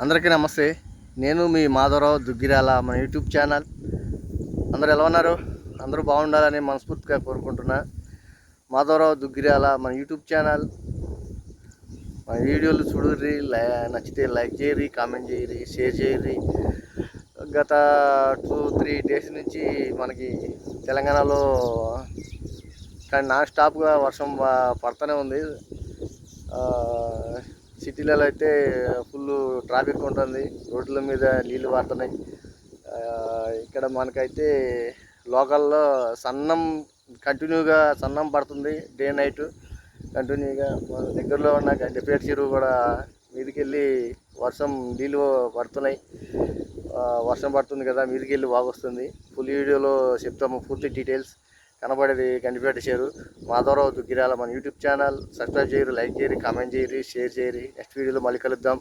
అందరికీ నమస్తే. నేను మీ మాధవరావు దుగ్గిరాల మన యూట్యూబ్ ఛానల్. అందరు ఎలా ఉన్నారు? అందరూ బాగుండాలని మనస్ఫూర్తిగా కోరుకుంటున్నా. మాధవరావు దుగ్గిరాల మన యూట్యూబ్ ఛానల్. మన వీడియోలు చూడుర్రి లై- నచ్చితే లైక్ చేయరి కామెంట్ చేయరి షేర్ చేయరి గత టూ త్రీ డేస్ నుంచి మనకి తెలంగాణలో కానీ నాన్ స్టాప్గా వర్షం పడుతూనే ఉంది. సిటీలలో అయితే ఫుల్ ట్రాఫిక్ ఉంటుంది. రోడ్ల మీద నీళ్ళు పడుతున్నాయి ఇక్కడ మనకైతే లోకల్లో సన్నం కంటిన్యూగా సన్నం పడుతుంది డే నైట్. కంటిన్యూగా మన దగ్గరలో ఉన్న గడ్డపేట చెరువు కూడా మీదికి వెళ్ళి వర్షం నీళ్ళు పడుతున్నాయి. వర్షం పడుతుంది కదా మీదకెళ్ళి వెళ్ళి బాగొస్తుంది ఫుల్ వీడియోలో చెప్తాము పూర్తి డీటెయిల్స్. కనబడేది గండిపేట షేరు మాధవరావు దుగ్గిరాల మన యూట్యూబ్ ఛానల్ సబ్స్క్రైబ్ చేయరు లైక్ చేయరు కామెంట్ చేయరు షేర్ చేయరు. నెక్స్ట్ వీడియోలో మళ్ళీ కలుద్దాం.